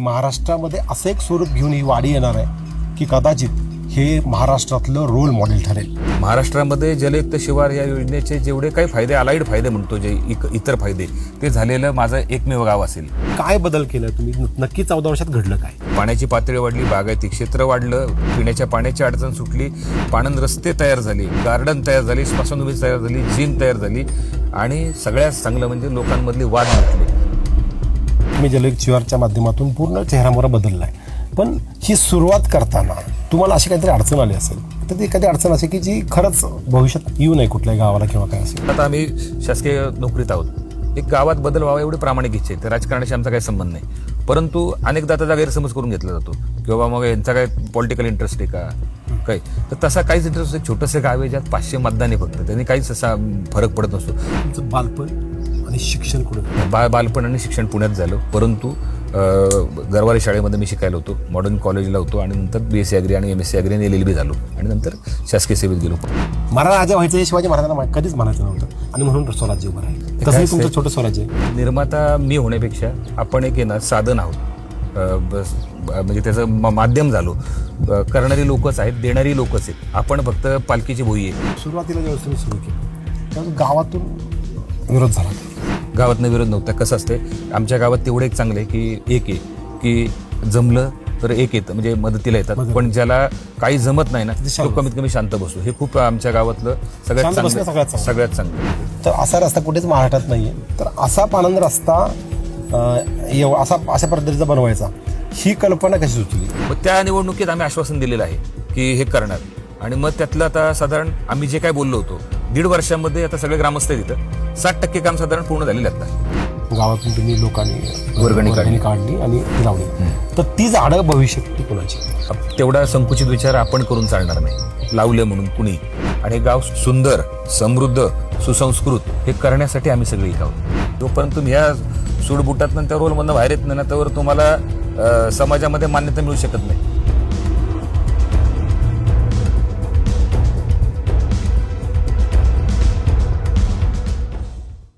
महाराष्ट्रामध्ये असं एक स्वरूप घेऊन ही वाढी येणार आहे की कदाचित हे महाराष्ट्रातलं रोल मॉडेल ठरेल. महाराष्ट्रामध्ये जलयुक्त शिवार या योजनेचे जेवढे काही फायदे अलाइड फायदे म्हणतो जे इक- इतर फायदे ते झालेलं माझं एकमेव गाव असेल. काय बदल केलं तुम्ही? नक्की चौदा वर्षात घडलं काय? पाण्याची पातळी वाढली बागायती क्षेत्र वाढलं पिण्याच्या पाण्याची अडचण सुटली पाणंद रस्ते तयार झाले गार्डन तयार झाली स्मशानभूमी तयार झाली जिम तयार झाली आणि सगळ्यात चांगलं म्हणजे लोकांमधले वाद मिटले. तुम्ही जलयुक्त शिवारच्या माध्यमातून पूर्ण चेहरामोहरा बदललाय. पण ही सुरुवात करताना तुम्हाला अशी काहीतरी अडचण आली असेल तर ती एखादी अडचण असेल की जी खरंच भविष्यात येऊ नये कुठल्याही गावाला किंवा काय असेल. आता आम्ही शासकीय नोकरीत आहोत. एक गावात बदल व्हावा एवढी प्रामाणिक इच्छा आहे तर राजकारणाशी आमचा काही संबंध नाही. परंतु अनेकदा त्याचा गैरसमज करून घेतला जातो. किंवा मग यांचा काय पॉलिटिकल इंटरेस्ट आहे का? काय तर तसा काहीच इंटरेस्ट एक छोटंसं गाव आहे ज्यात पाचशे मतदान आहे फक्त. त्यांनी काहीच असा फरक पडत नसतो. तुमचं बालपण आणि शिक्षण कुठे? बा बालपण आणि शिक्षण पुण्यात झालं. परंतु गरवारे शाळेमध्ये मी शिकायला होतो. मॉडर्न कॉलेजला होतो आणि नंतर बी एस सी अग्री आणि एम एस सी अग्री आणि एल एल बी झालो. आणि नंतर शासकीय सेवेत गेलो. मला राजा व्हायचं हे शिवाजी महाराजांना कधीच म्हणायचं नव्हतं. आणि म्हणून स्वराज्य उभं राहील. तसंही असते? तुमचं छोटं स्वराज्य. आहे निर्माता मी होण्यापेक्षा आपण एक आहे ना साधन आहोत. म्हणजे त्याचं माध्यम झालो. करणारी लोकच आहेत देणारी लोकच आहेत. आपण फक्त पालखीची भोई आहे. सुरुवातीला ज्यावेळेस तुम्ही सुरू केलं त्यावेळेस गावातून विरोध झाला. गावातनं विरोध नव्हता. कसं असते आमच्या गावात तेवढं एक चांगलं आहे की एक आहे की जमलं तर एक येतं म्हणजे मदतीला येतात. पण ज्याला काही जमत नाही ना ते कमीत कमी शांत बसतो. हे खूप आमच्या गावातलं सगळ्यात चांगलं सगळ्यात चांगलं. सगळ्यात चांगलं तर असा रस्ता कुठेच महाराष्ट्रात नाहीये. तर असा पानंद रस्ता असा अशा पद्धतीचा बनवायचा ही कल्पना कशी सुचली? मग त्या निवडणुकीत आम्ही आश्वासन दिलेलं आहे की हे करणार. आणि मग त्यातलं आता साधारण आम्ही जे काय बोललो होतो दीड वर्षामध्ये आता सगळे ग्रामस्थ तिथं साठ टक्के काम साधारण पूर्ण झालेलं आता गावातून तुम्ही लोकांनी वर्गणी काढली. काढली आणि ती लावली तर ती झाडं भविष्यात कोणाची? तेवढा संकुचित विचार आपण करून चालणार नाही. लावले म्हणून कुणी? आणि हे गाव सुंदर समृद्ध सुसंस्कृत हे करण्यासाठी आम्ही सगळे आहोत. जोपर्यंत तुम्ही ह्या सूडबुटात त्या रोलमधनं बाहेर येत नाही ना त्यावर तुम्हाला समाजामध्ये मान्यता मिळू शकत नाही.